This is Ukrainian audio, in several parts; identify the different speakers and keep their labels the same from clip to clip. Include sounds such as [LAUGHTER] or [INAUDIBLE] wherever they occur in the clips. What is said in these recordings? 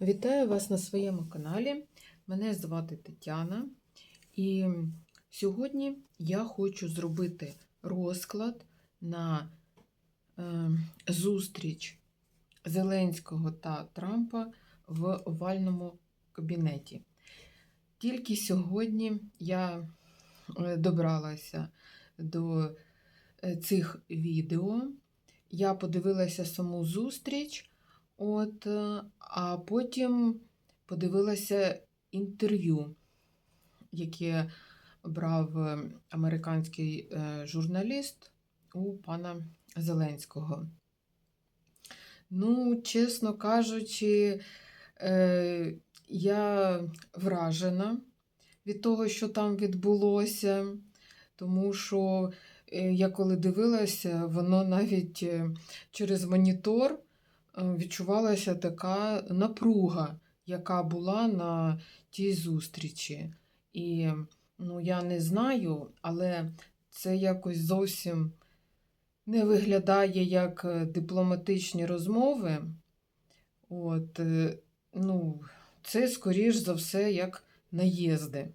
Speaker 1: Вітаю вас на своєму каналі. Мене звати Тетяна, і сьогодні я хочу зробити розклад на е, зустріч Зеленського та Трампа в овальному кабінеті. Тільки сьогодні я е, добралася до е, цих відео. Я подивилася саму зустріч. От, е, а потім подивилася інтерв'ю, яке брав е, американський е, журналіст у пана Зеленського. Ну, чесно кажучи, я вражена від того, що там відбулося, тому що я коли дивилася, воно навіть через монітор відчувалася така напруга, яка була на тій зустрічі. І ну, я не знаю, але це якось зовсім не виглядає як е, дипломатичні розмови. От, е, ну, це, скоріш за все, як наїзди.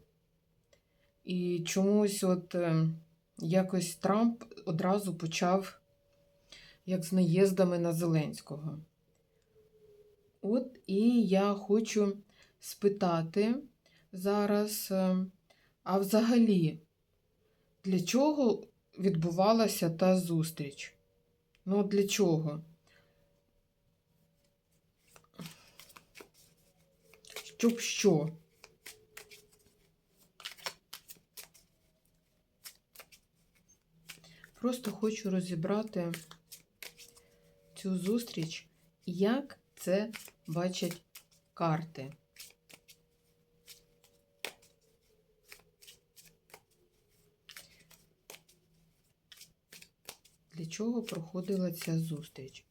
Speaker 1: І чомусь от е, якось Трамп одразу почав як з наїздами на Зеленського. От і я хочу спитати зараз, е, а взагалі, для чого відбувалася та зустріч? Ну, для чого? Щоб що? Просто хочу розібрати цю зустріч, як це бачать карти. Для чого проходила ця зустріч?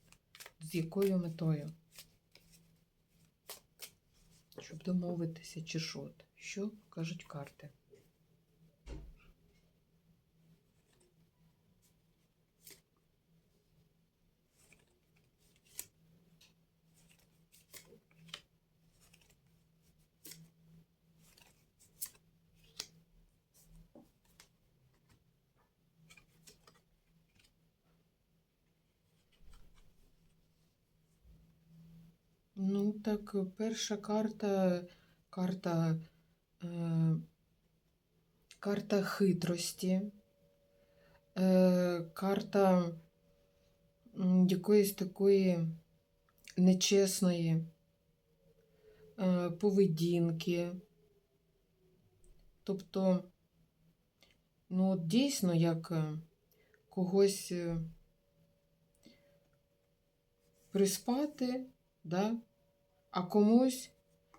Speaker 1: З якою метою? Щоб домовитися, чи що? Що кажуть карти? Ну, перша карта, карта, е, карта хитрості, е, карта якоїсь такої нечесної е, поведінки. Тобто, ну, от дійсно, як е, когось е, приспати, да? А комусь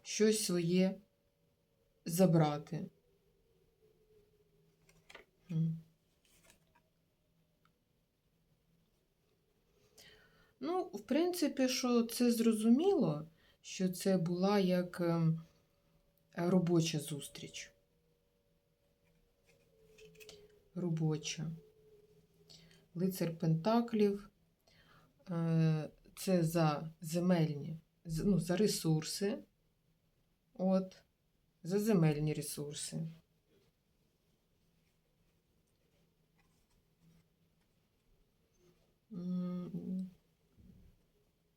Speaker 1: щось своє забрати. Ну, в принципі, що це зрозуміло, що це була як ем, робоча зустріч. Робоча. Лицар Пентаклів. Е, Це за земельні, ну, за ресурси. От, за земельні ресурси.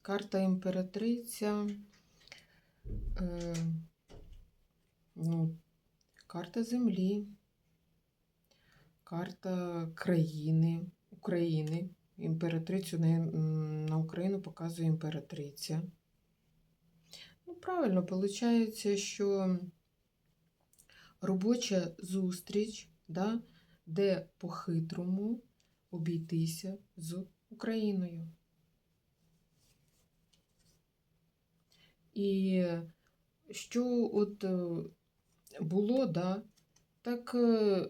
Speaker 1: Карта імператриця. Е, ну, карта землі. Карта країни, України. Імператрицю на, Україну показує імператриця. Правильно, виходить, що робоча зустріч, да, де по-хитрому обійтися з Україною. І що от е, було, да, так е,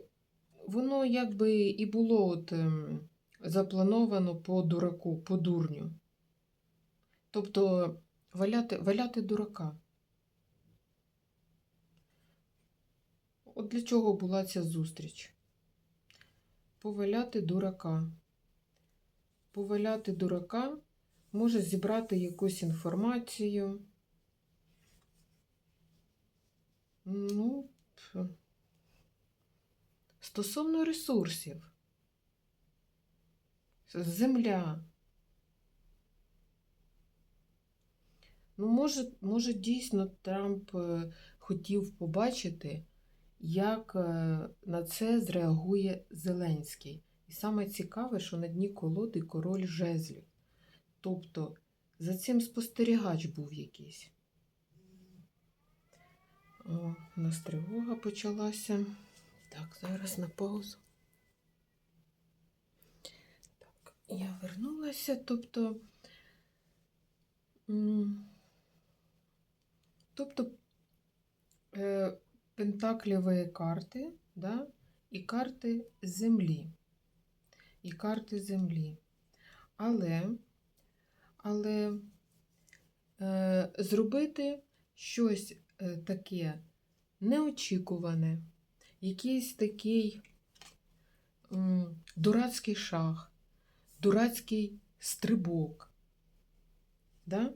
Speaker 1: воно якби і було от, ем, заплановано по дураку, по дурню. Тобто валяти, валяти дурака. От для чого була ця зустріч? Поваляти дурака. Поваляти дурака може зібрати якусь інформацію, Ну, стосовно ресурсів. Земля. Ну, може, може, дійсно Трамп е, хотів побачити, як е, на це зреагує Зеленський. І саме цікаве, що на дні колоди король жезлів. Тобто за цим спостерігач був якийсь. О, у нас тривога почалася. Так, зараз на паузу. Так, я вернулася, тобто. Тобто е, пентакліві карти, да, і карти землі. І карти землі. Але, але е, зробити щось е, таке неочікуване, якийсь такий м, дурацький шаг, дурацький стрибок. Да?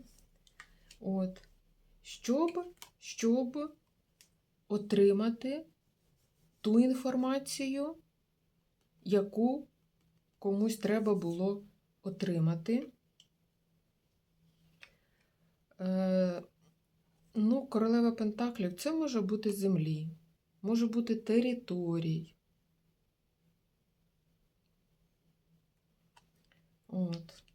Speaker 1: От. Щоб, щоб отримати ту інформацію, яку комусь треба було отримати. Е, ну, королева Пентаклів це може бути землі, може бути територій. От.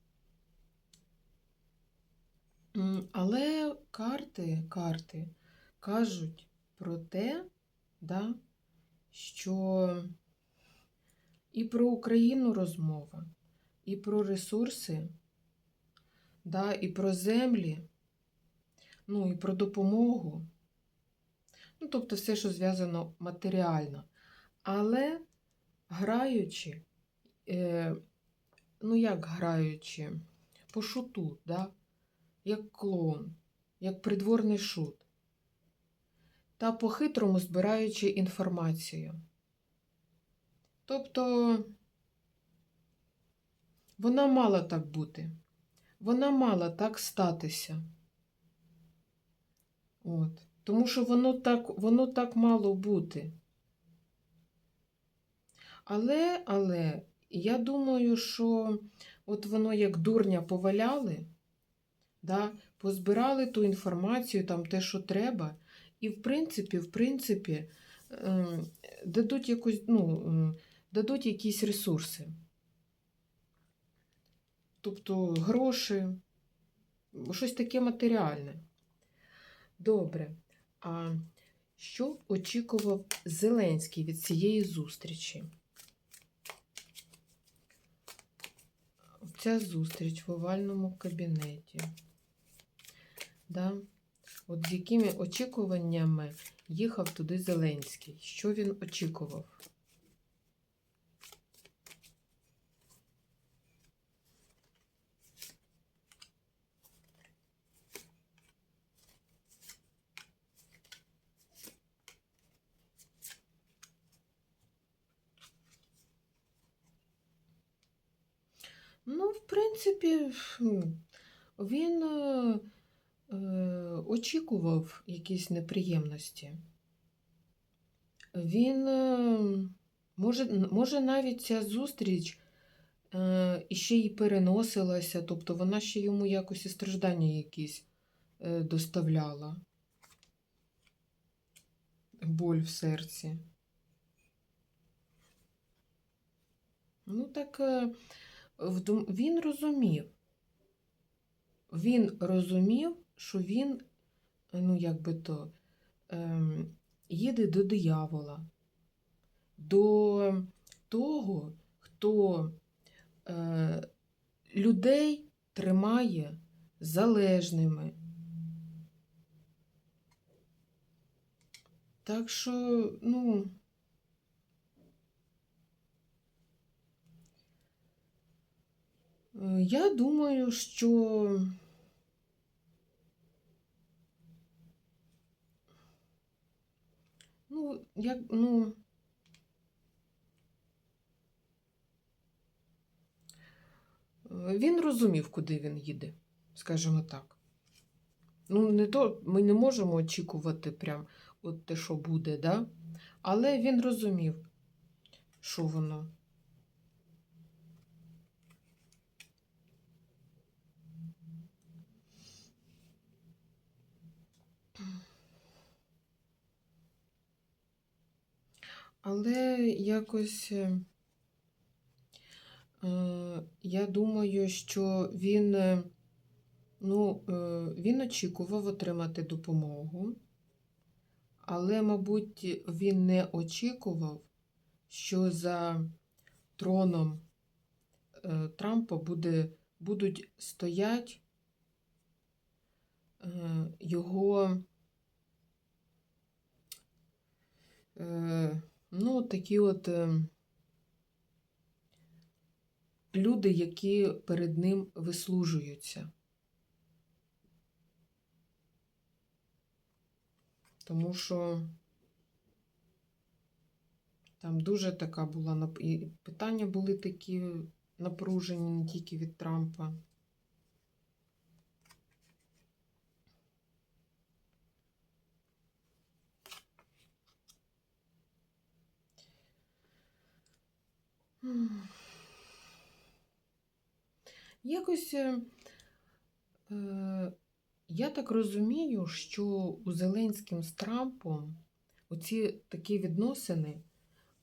Speaker 1: Але карти, карти кажуть про те, да, що і про Україну розмова, і про ресурси, да, і про землі, ну і про допомогу. Ну, тобто все, що зв'язано матеріально. Але граючи, е, ну як граючи, по шуту, да? Як клоун, як придворний шут, та по-хитрому збираючи інформацію. Тобто вона мала так бути, вона мала так статися. От. Тому що воно так, воно так мало бути. Але, але, я думаю, що от воно як дурня поваляли, да, позбирали ту інформацію, там те, що треба, і в принципі, в принципі, ем, дадуть якусь, ну, ем, дадуть якісь ресурси. Тобто гроші, щось таке матеріальне. Добре. А що очікував Зеленський від цієї зустрічі? Ця зустріч в овальному кабінеті. Да? От з якими очікуваннями їхав туди Зеленський? Що він очікував? Ну, в принципі, він е, очікував якісь неприємності. Він, е, може, може, навіть ця зустріч е, іще й переносилася, тобто вона ще йому якось і страждання якісь доставляла. Боль в серці. Ну, так. він розумів. Він розумів, що він, ну, як би то, ем, їде до диявола, до того, хто е, людей тримає залежними. Так що, ну. Е, Я думаю, що ну, як, ну, він розумів, куди він їде, скажімо так. Ну, не то, ми не можемо очікувати прям от те, що буде, да? але він розумів, що воно. Але якось е, е, я думаю, що він, е, ну, він очікував отримати допомогу, але, мабуть, він не очікував, що за троном Трампа буде, будуть стоять його. Ну, такі от е, люди, які перед ним вислужуються. Тому що там дуже така була і питання були такі напружені не тільки від Трампа. Якось е, е, я так розумію, що у Зеленським з Трампом оці такі відносини,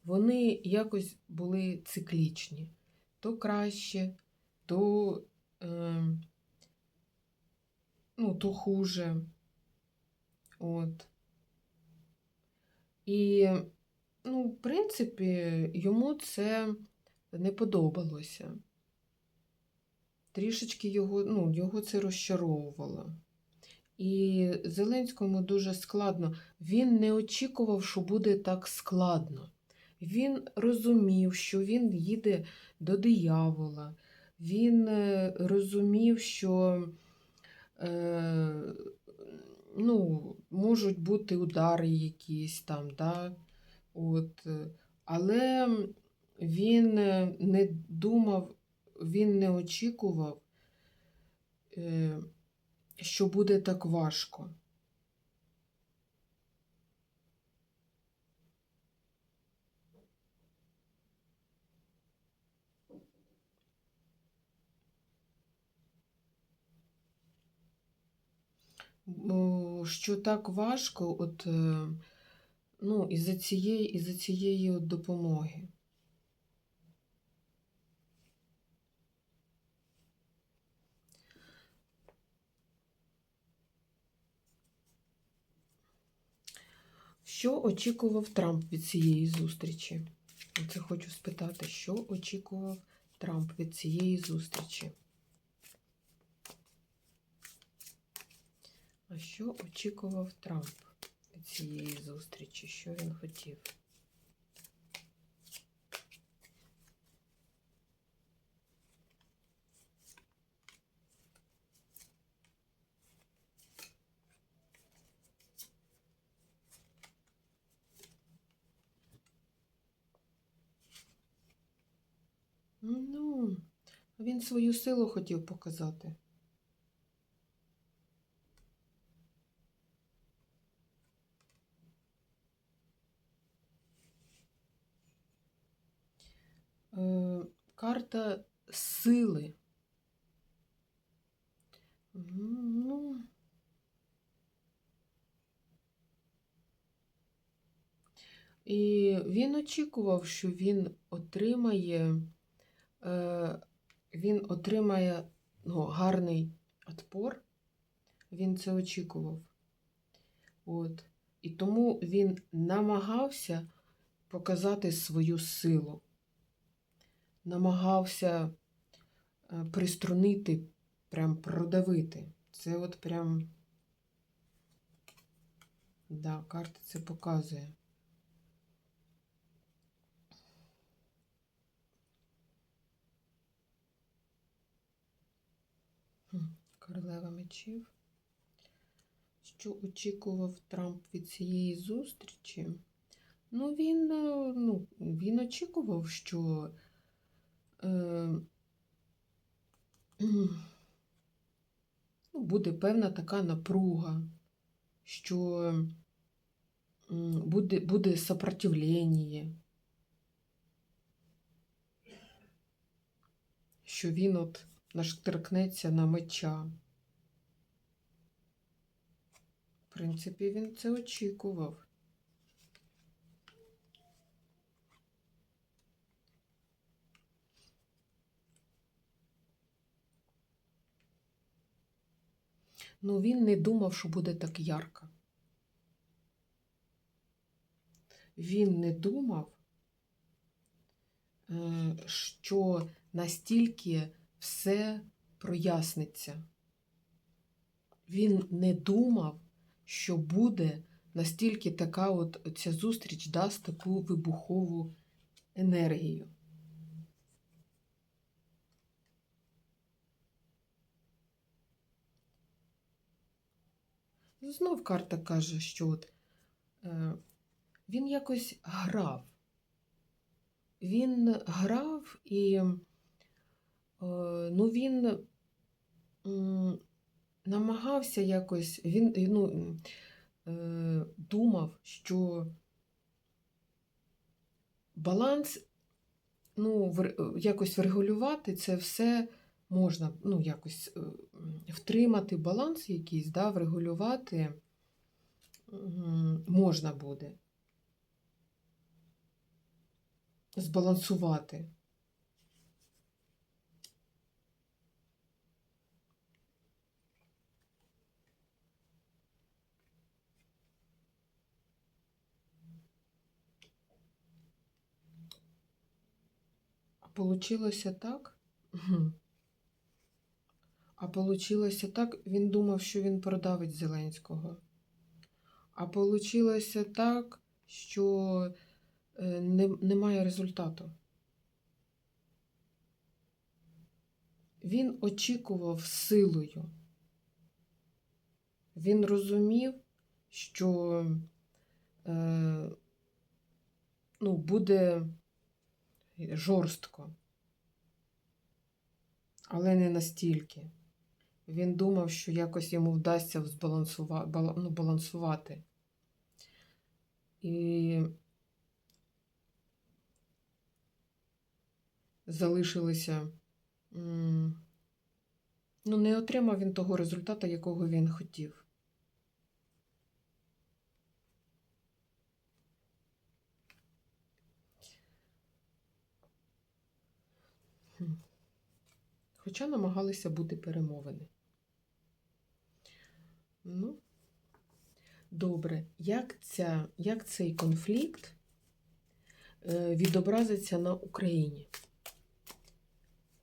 Speaker 1: вони якось були циклічні. То краще, то, е, ну, то хуже. От. І, ну, в принципі, йому це не подобалося. Трішечки його, ну, його це розчаровувало. І Зеленському дуже складно. Він не очікував, що буде так складно. Він розумів, що він їде до диявола. Він е, розумів, що е, ну, можуть бути удари якісь там, да? От, е, але він е, не думав, він не очікував, е, що буде так важко. Що так важко, от, е, ну, із-за цієї, із-за цієї от допомоги. Що очікував Трамп від цієї зустрічі? Це хочу спитати, що очікував Трамп від цієї зустрічі? А що очікував Трамп від цієї зустрічі? Що він хотів? Ну, він свою силу хотів показати. Е, карта сили. Ну, і він очікував, що він отримає, е, він отримає ну, гарний отпор. Він це очікував. От. І тому він намагався показати свою силу намагався е, приструнити, прям продавити. Це от прям, да, карта це показує. Королева мечів. Що очікував Трамп від цієї зустрічі? Ну, він, е, ну, він очікував, що е, ну, буде певна така напруга, що буде, буде сопротивлення, що він от наштеркнеться на меча. В принципі, він це очікував. Ну, він не думав, що буде так ярко. Він не думав, е, що настільки все проясниться. Він не думав, що буде настільки така от ця зустріч дасть таку вибухову енергію. Знов карта каже, що от, е, він якось грав. Він грав і е, ну, він намагався якось, він е, ну, е, думав, що баланс ну, вр- якось врегулювати це все можна, ну, якось е, втримати баланс якийсь, да, врегулювати можна буде. Збалансувати. Получилося так? А получилося так, він думав, що він продавить Зеленського. А получилося так, що е, не, немає результату. Він очікував силою. Він розумів, що е, ну, буде жорстко, але не настільки. Він думав, що якось йому вдасться ну, балансувати. І залишилися. Ну, не отримав він того результату, якого він хотів. Хоча намагалися бути перемовини. Ну, добре, як, ця, як цей конфлікт е, відобразиться на Україні?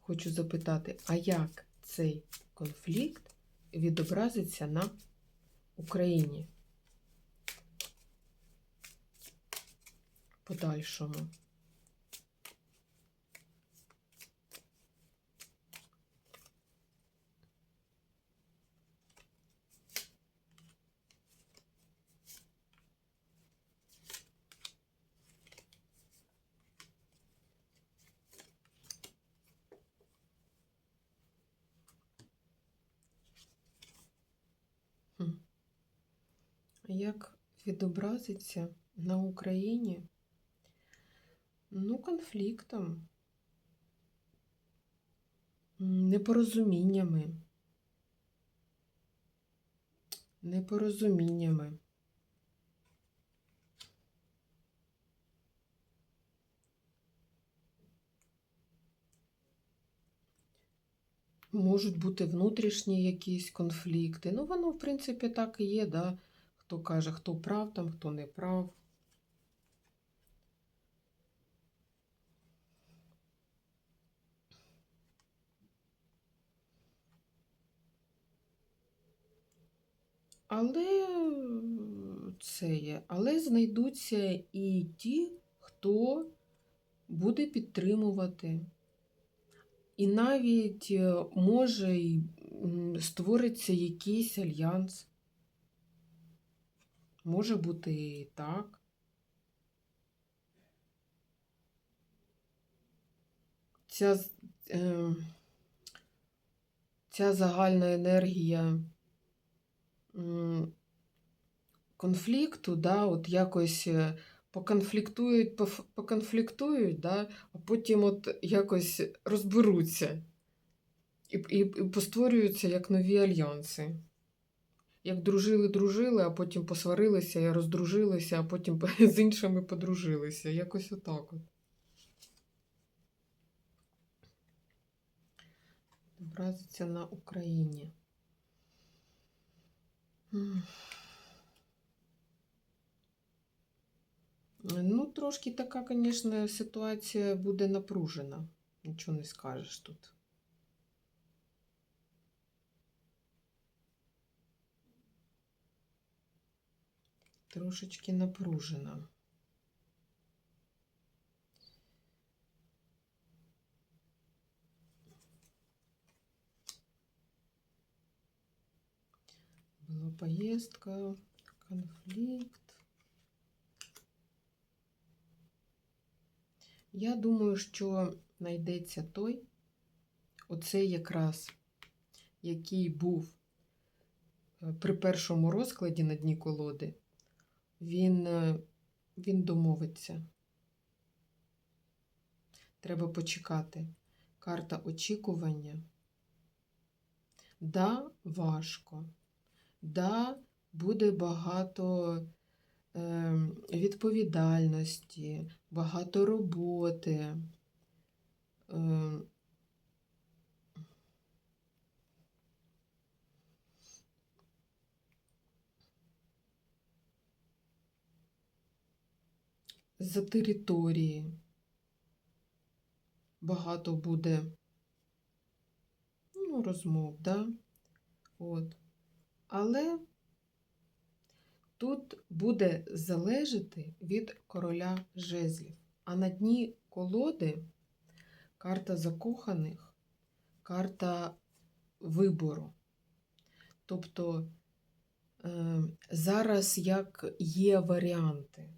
Speaker 1: Хочу запитати, а як цей конфлікт відобразиться на Україні? Подальшому. Як відобразиться на Україні? Ну, конфліктом, непорозуміннями. Непорозуміннями. Можуть бути внутрішні якісь конфлікти. Ну, воно, в принципі, так і є, да? Хто каже, хто прав там, хто не прав. Але це є, але знайдуться і ті, хто буде підтримувати. І навіть е, може створиться якийсь альянс. Може бути і так. Ця, е, ця загальна енергія конфлікту, да, от якось е, поконфліктують, поконфліктують, да, а потім от якось розберуться і, і, і постворюються як нові альянси. Як дружили, дружили, а потім посварилися і роздружилися, а потім [LAUGHS] з іншими подружилися. Якось отак от. Відобразиться на Україні. Ну, трошки така, звісно, ситуація буде напружена. Нічого не скажеш тут. Трошечки напружена. Была поездка, конфликт. Я думаю, що знайдеться той, оцей якраз, який був е, при першому розкладі на дні колоди, він, е, він домовиться. Треба почекати. Карта очікування. Да, важко. Да, буде багато е, відповідальності, багато роботи. Е, за території. Багато буде ну, розмов, да? От. Але тут буде залежати від короля жезлів. А на дні колоди карта закоханих, карта вибору. Тобто е, зараз як є варіанти.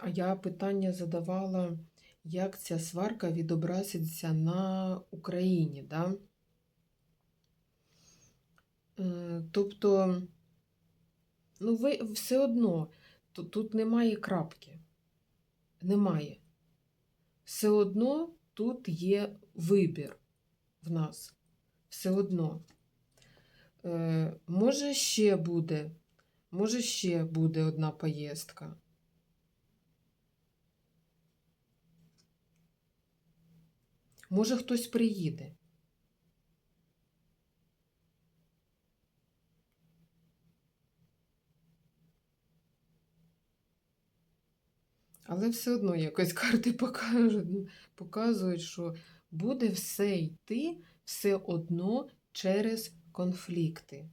Speaker 1: А я питання задавала, як ця сварка відобразиться на Україні. Да? Е, Тобто, ну, ви все одно тут, тут немає крапки. Немає. Все одно тут є вибір в нас. Все одно. Е, може, ще буде, може, ще буде одна поїздка. Може, хтось приїде. Але все одно якось [LAUGHS] карти показують, що буде все йти все одно через конфлікти.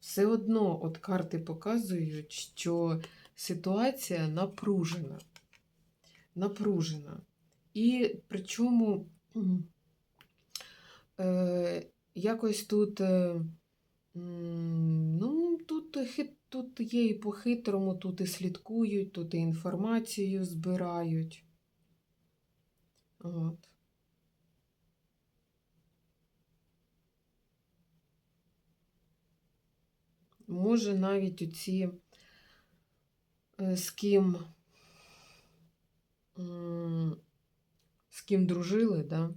Speaker 1: Все одно от карти показують, що ситуація напружена. Напружена. І причому е, якось тут, е, ну, тут, хит, тут є і по-хитрому, тут і слідкують, тут і інформацію збирають. От. Може навіть оці е, з ким, ким дружили, да?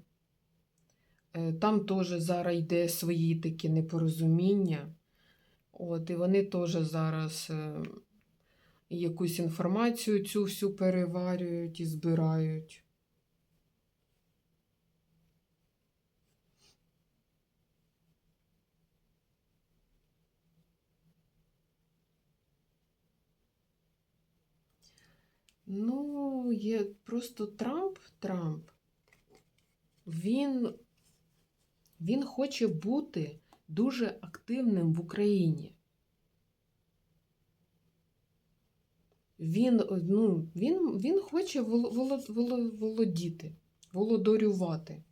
Speaker 1: Е, Там теж зараз йде свої такі непорозуміння. От, і вони теж зараз е, якусь інформацію цю всю переварюють і збирають. Ну, є просто Трамп, Трамп, він, він хоче бути дуже активним в Україні. Він, ну, він, він хоче воло- воло- воло- володіти, володарювати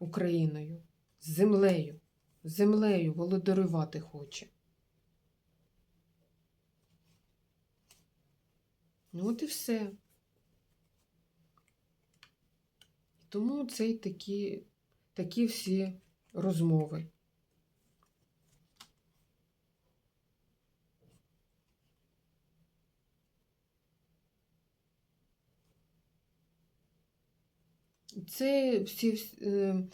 Speaker 1: Україною, землею, землею володарювати хоче. Ну, от і все. Тому це й такі, такі всі розмови. Це всі вс- е,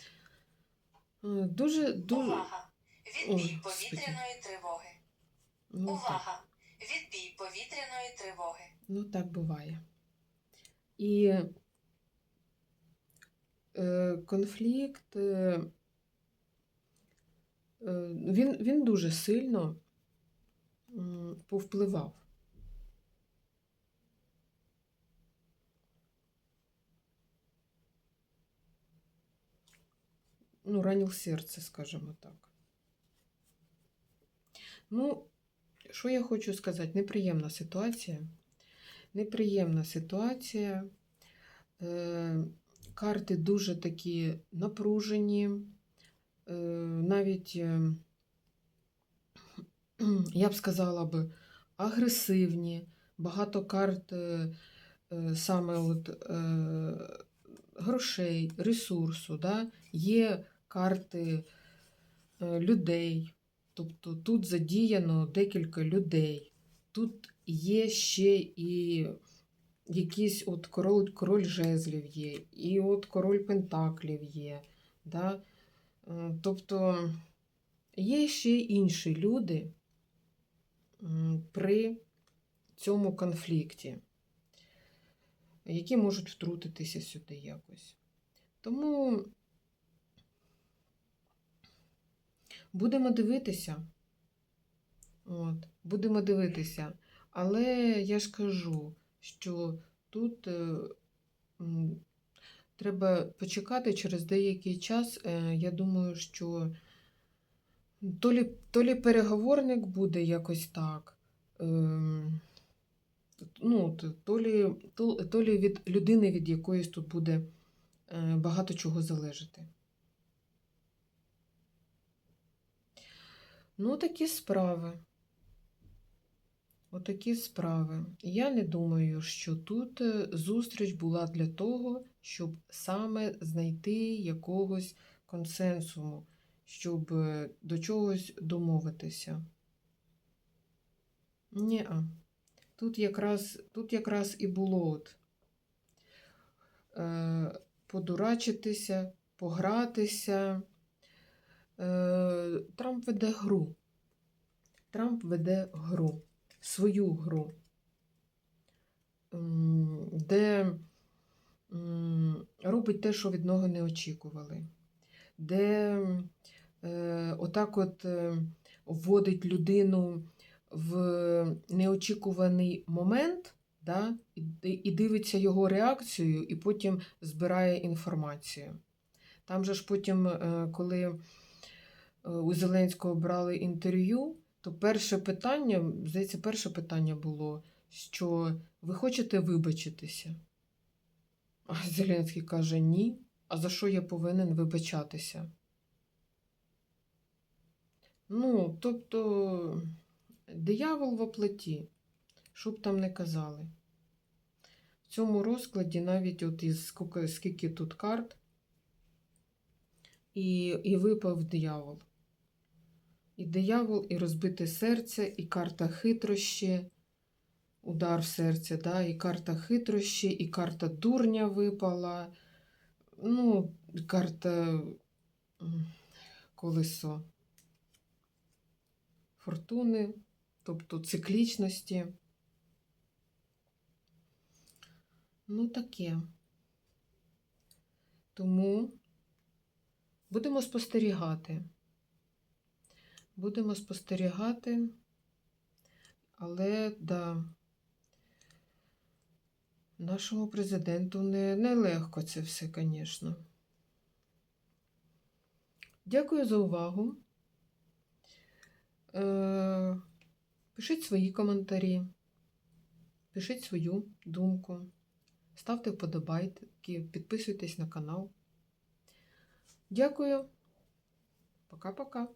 Speaker 1: е, дуже дуже.
Speaker 2: Увага! Відбій повітряної тривоги.
Speaker 1: Ну, так.
Speaker 2: Увага! Відбій повітряної тривоги.
Speaker 1: Ну, так буває. І конфлікт, е, е, він, він дуже сильно повпливав. Ну, ранив серце, скажімо так. Ну, що я хочу сказати? Неприємна ситуація. Неприємна ситуація. Е, карти дуже такі напружені, е, навіть, е, [CLEARS THROAT] я б сказала би, агресивні. Багато карт е, саме от, грошей, ресурсу. Да? Є карти людей. Тобто тут задіяно декілька людей. Тут є ще і якийсь от король, король жезлів є, і от король пентаклів є. Да? Е, Тобто є ще інші люди при цьому конфлікті, які можуть втрутитися сюди якось. Тому будемо дивитися. От, будемо дивитися. Але я ж кажу, що тут е, треба почекати через деякий час. Е, Я думаю, що то лі, то лі переговорник буде якось так. ем, Ну, то лі, то, то лі від людини, від якоїсь тут буде е, багато чого залежати. Ну, такі справи. Отакі справи. Я не думаю, що тут е, зустріч була для того, щоб саме знайти якогось консенсуму, щоб е, до чогось домовитися. ні Тут якраз, тут якраз і було от, е, подурачитися, погратися. Е, Трамп веде гру. Трамп веде гру свою гру, де робить те, що від нього не очікували, де е, отак от е, вводить людину в неочікуваний момент, да, і, дивиться його реакцію, і потім збирає інформацію. Там же ж потім, е, коли у Зеленського брали інтерв'ю, то перше питання, здається, перше питання було, що ви хочете вибачитися? А Зеленський каже, ні. А за що я повинен вибачатися? Ну, тобто, диявол в оплаті, що б там не казали. В цьому розкладі навіть от із скільки, скільки тут карт, і, і випав диявол. І диявол, і розбите серце, і карта хитрощі, удар в серце, да? і карта хитрощі, і карта дурня випала. Ну, карта колесо фортуни, тобто циклічності. Ну, таке. Тому будемо спостерігати. Будемо спостерігати, але да, нашому президенту не, не легко це все, звісно. Дякую за увагу. Е, пишіть свої коментарі, пишіть свою думку, ставте вподобайки, підписуйтесь на канал. Дякую. Пока-пока.